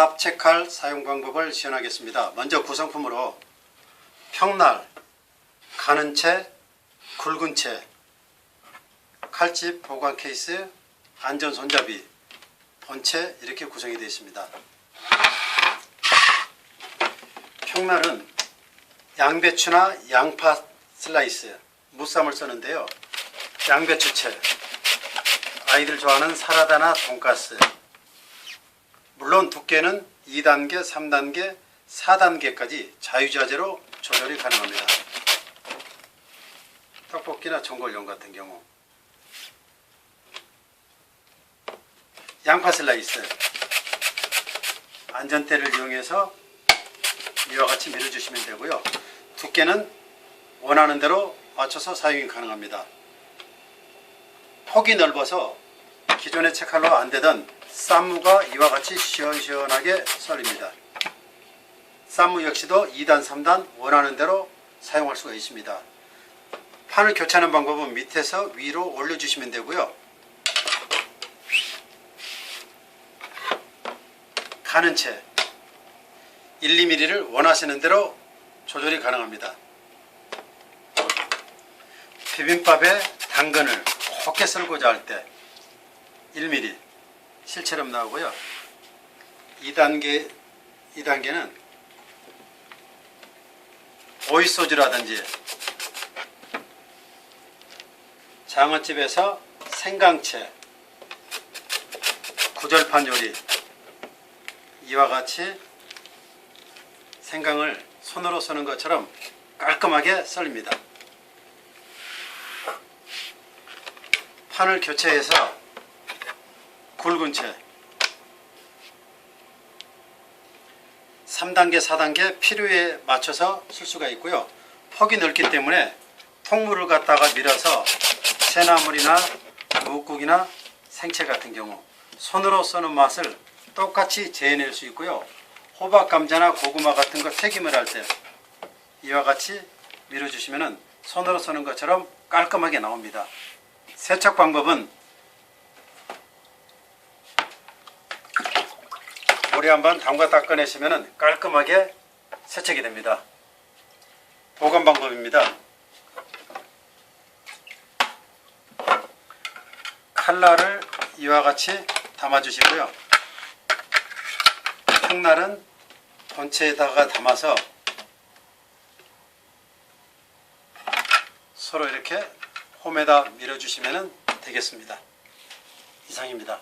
탑체칼 사용 방법을 시연하겠습니다. 먼저 구성품으로 평날, 가는 채, 굵은 채, 칼집 보관 케이스, 안전 손잡이, 본체 이렇게 구성이 되어 있습니다. 평날은 양배추나 양파 슬라이스, 무쌈을 쓰는데요. 양배추채, 아이들 좋아하는 사라다나 돈가스, 물론 두께는 2단계, 3단계, 4단계까지 자유자재로 조절이 가능합니다. 떡볶이나 전골용 같은 경우 양파 슬라이스 안전대를 이용해서 이와 같이 밀어주시면 되고요. 두께는 원하는 대로 맞춰서 사용이 가능합니다. 폭이 넓어서 기존의 채칼로 안 되던 쌈무가 이와 같이 시원시원하게 썰립니다. 쌈무 역시도 2단, 3단 원하는 대로 사용할 수가 있습니다. 판을 교체하는 방법은 밑에서 위로 올려주시면 되고요. 가는 채 1, 2mm를 원하시는 대로 조절이 가능합니다. 비빔밥에 당근을 곱게 썰고자 할 때 1mm 실처럼 나오고요. 2단계 2단계는 오이 소주라든지 장어집에서 생강채 구절판 요리 이와 같이 생강을 손으로 써는 것처럼 깔끔하게 썰립니다. 판을 교체해서 굵은 채 3단계, 4단계 필요에 맞춰서 쓸 수가 있고요. 폭이 넓기 때문에 통물을 갖다가 밀어서 새나물이나 묵국이나 생채 같은 경우 손으로 써는 맛을 똑같이 재해낼 수 있고요. 호박, 감자나 고구마 같은 거 튀김을 할 때 이와 같이 밀어주시면 손으로 써는 것처럼 깔끔하게 나옵니다. 세척 방법은 물에 한번 담가 닦아내시면 깔끔하게 세척이 됩니다. 보관 방법입니다. 칼날을 이와 같이 담아주시고요. 평날은 본체에다가 담아서 서로 이렇게 홈에다 밀어주시면 되겠습니다. 이상입니다.